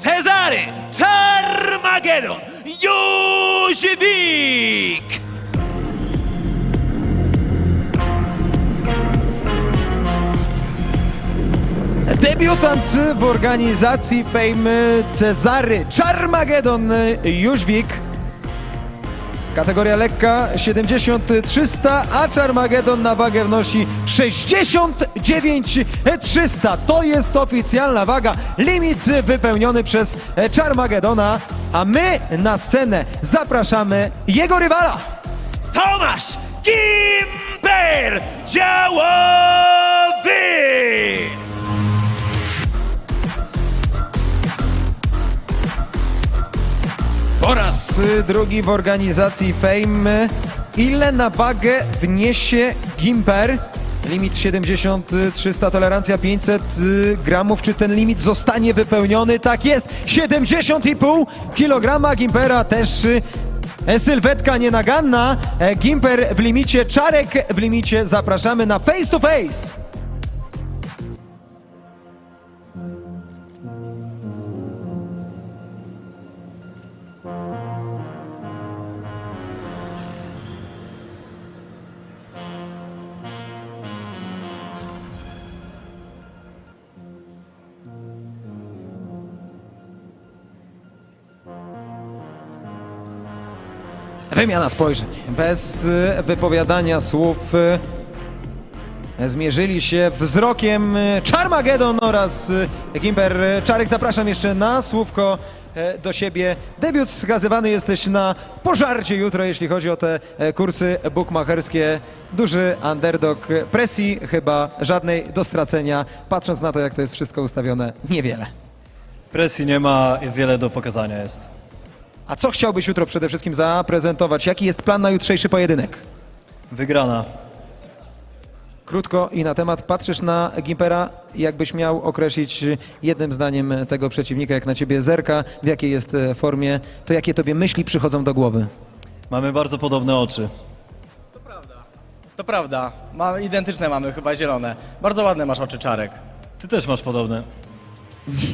Cezary Czarmagedon Jóźwik! Debiutant w organizacji Fame Cezary Czarmagedon Jóźwik. Kategoria lekka 70-300, a Czarmagedon na wagę wnosi 69-300. To jest oficjalna waga, limit wypełniony przez Czarmagedona, a my na scenę zapraszamy jego rywala. Tomasz Gimper Działowy! Po raz y, drugi w organizacji Fame. Ile na wagę wniesie Gimper? Limit 70, y, 300, tolerancja 500 y, gramów. Czy ten limit zostanie wypełniony? Tak jest, 70,5 kg Gimpera też y, sylwetka nienaganna. E, Gimper w limicie, Czarek w limicie. Zapraszamy na face to face. Wymiana spojrzeń. Bez y, wypowiadania słów y, zmierzyli się wzrokiem y, Czarmagedon oraz Gimper. Czarek, zapraszam jeszcze na słówko e, do siebie. Debiut wskazywany jesteś na pożarcie jutro, jeśli chodzi o te e, kursy bukmacherskie. Duży underdog, presji chyba żadnej do stracenia. Patrząc na to, jak to jest wszystko ustawione, niewiele. Presji nie ma, wiele do pokazania jest. A co chciałbyś jutro przede wszystkim zaprezentować? Jaki jest plan na jutrzejszy pojedynek? Wygrana. Krótko i na temat patrzysz na Gimpera, jakbyś miał określić jednym zdaniem tego przeciwnika, jak na ciebie zerka, w jakiej jest e, formie, to jakie tobie myśli przychodzą do głowy? Mamy bardzo podobne oczy. To prawda, mamy, identyczne mamy, chyba zielone. Bardzo ładne masz oczy, Czarek. Ty też masz podobne.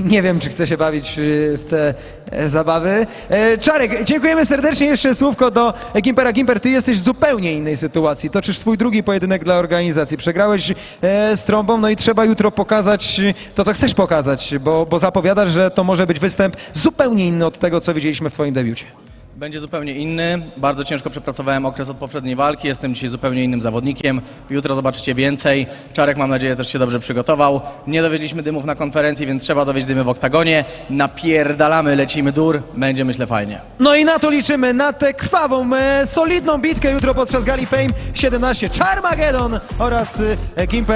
Nie wiem, czy chcę się bawić y, w te e, zabawy. E, Czarek, dziękujemy serdecznie. Jeszcze słówko do Gimpera. Gimper, ty jesteś w zupełnie innej sytuacji. Toczysz swój drugi pojedynek dla organizacji. Przegrałeś e, z trąbą, no i trzeba jutro pokazać to, co chcesz pokazać, bo, bo zapowiadasz, że to może być występ zupełnie inny od tego, co widzieliśmy w twoim debiucie. Będzie zupełnie inny. Bardzo ciężko przepracowałem okres od poprzedniej walki. Jestem dzisiaj zupełnie innym zawodnikiem. Jutro zobaczycie więcej. Czarek, mam nadzieję, też się dobrze przygotował. Nie dowiedzieliśmy dymów na konferencji, więc trzeba dowieść dymy w oktagonie. Napierdalamy, lecimy dur. Będzie, myślę, fajnie. No i na to liczymy, na tę krwawą, e, solidną bitkę jutro podczas Gali Fame 17. Charmagedon oraz e, Gimper.